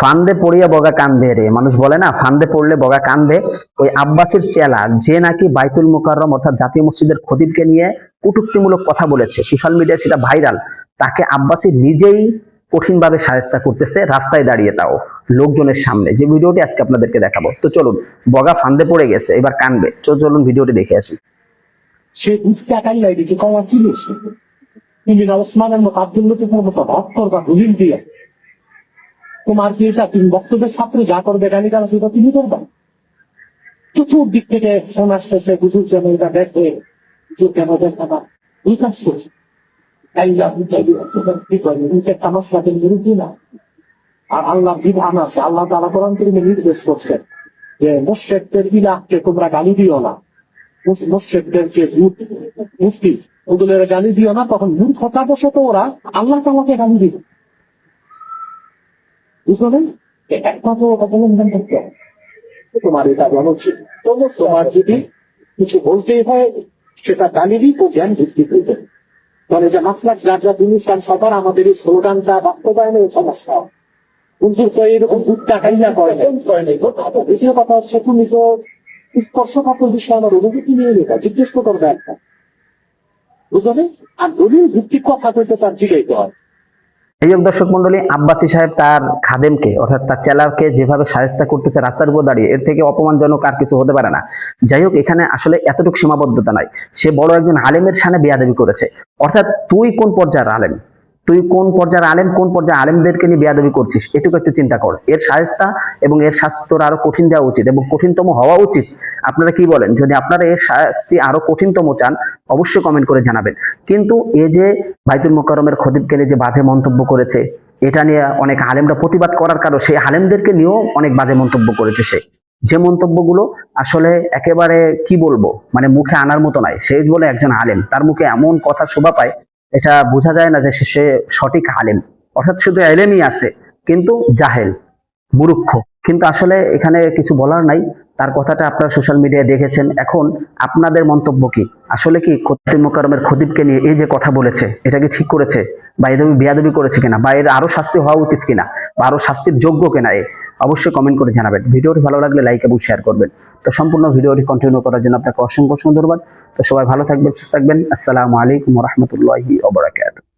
ফান্দে পড়িয়া বগা কান্দে রে। মানুষ বলে না, ফান্দে পড়লে বগা কান্দে। ওই আব্বাসির চেলা, যে নাকি বাইতুল মোকাররম অর্থাৎ জাতীয় মসজিদের খতিবকে নিয়ে কটূক্তিমূলক কথা বলেছে সোশ্যাল মিডিয়ায় সেটা ভাইরাল তাকে আব্বাসি নিজেই কঠিনভাবে সাহেস্তা করতেছে, রাস্তায় দাঁড়িয়ে তাও, লোকজনের সামনে। যে ভিডিওটি আজকে আপনাদেরকে দেখাবো। তো চলুন, বগা ফান্দে পড়ে গেছে, এবার কানবে। তো চলুন ভিডিওটি দেখে আসি। সে টাকাই নাই দেখে, কমা ছিল সে। তুমি না ওসমানের মতো আব্দুল লতিফের মতো করবা দলিল দিয়ে তোমার এটা তুমি বক্তব্যের ছাত্রে? যা করবে গালি গালা সেটা তুমি করবা? চতুর্দিক থেকে ফোন আসতেছে, হুজুর যেন এটা দেখে, হুজুর কেন দেখে না। এই কাজ করছে। আর আল্লাহ বিধান আছে। আল্লাহ তালা কোরআন থেকে নির্দেশ করছেন যে মোশেকদের ইলাহকে তোমরা গালি দিও না। মুর্শিদদের যে মূর্তি ওগুলোর গালি দিও না। তখন মূর্খতা ওরা আল্লাহ তালাকে গালি দিবে। বুঝলেন একমাত্র অবলম্বন করতে হবে। তোমার এটা তবু তোমার যদি কিছু বলতেই হয়, সেটা জ্ঞান মানে যে ইসলাম সবার আমাদের এই স্লোগানটা সমস্যা। হুজুর তো এরকম দুধ টাকাই না করে কথা হচ্ছে। তুমি তো স্পর্শকাতর বিষয় আমার অনুভূতি নিয়ে লেখা জিজ্ঞেস করবে একটা বুঝলে? আর দলিল ভিত্তিক কথা বলতে তার জিগাইতে হয়। হোক দর্শক মন্ডলী, আব্বাসী সাহেব তার খাদেমকে, অর্থাৎ তার চেলারকে যেভাবে সাহেস্তা করতেছে রাস্তার উপর দাঁড়িয়ে, এর থেকে অপমানজনক আর কিছু হতে পারে না। যাই হোক, এখানে আসলে এতটুকু সীমাবদ্ধতা নাই। সে বড় একজন আলেমের সামনে বেয়াদবি করেছে। অর্থাৎ তুই কোন পর্যায়ের আলেম? তুই কোন পর্যায়ের আলেম, কোন পর্যায়ে আলেমদেরকে নিয়ে বেয়াদবি করছিস? এটুকু একটু চিন্তা কর। এর সাহেস্তা এবং এর শাস্তি তোর আরও কঠিন দেওয়া উচিত এবং কঠিনতম হওয়া উচিত। আপনারা কি বলেন? যদি আপনারা এর শাস্তি আরও কঠিনতম চান, অবশ্যই কমেন্ট করে জানাবেন। কিন্তু এ যে বাইতুল মোকাররমের খতিবকে নিয়ে যে বাজে মন্তব্য করেছে, এটা নিয়ে অনেক আলেমরা প্রতিবাদ করার কারণ সেই আলেমদেরকে নিয়েও অনেক বাজে মন্তব্য করেছে সে। যে মন্তব্যগুলো আসলে একেবারে কি বলব? মানে মুখে আনার মতো নাই সে বলে একজন আলেম, তার মুখে এমন কথা শোভা পায় এটা বোঝা যায় না যে সে- সঠিক আলেম। অর্থাৎ শুধু এলেমই আছে, কিন্তু জাহেল মুরুক্ষ কিন্তু আসলে এখানে কিছু বলার নাই। তার কথাটা আপনারা সোশ্যাল মিডিয়ায় দেখেছেন। এখন আপনাদের মন্তব্য কি? আসলে কি খতিব মোকারমের খতিবকে নিয়ে এই যে কথা বলেছে, এটা কি ঠিক করেছে? বা এদবি বিয়াদবি করেছে কিনা? বা এর আরও শাস্তি হওয়া উচিত কিনা? বা আরও শাস্তির যোগ্য কিনা এ? অবশ্যই কমেন্ট করে জানাবেন। ভিডিওটি ভালো লাগলে লাইক এবং শেয়ার করবেন। তো সম্পূর্ণ ভিডিওটি কন্টিনিউ করার জন্য আপনাকে অসংখ্য অসংখ্য ধন্যবাদ। তো সবাই ভালো থাকবেন সুস্থ থাকবেন আসসালামু আলাইকুম রহমতুল্লাহি ওবরাকাতুহ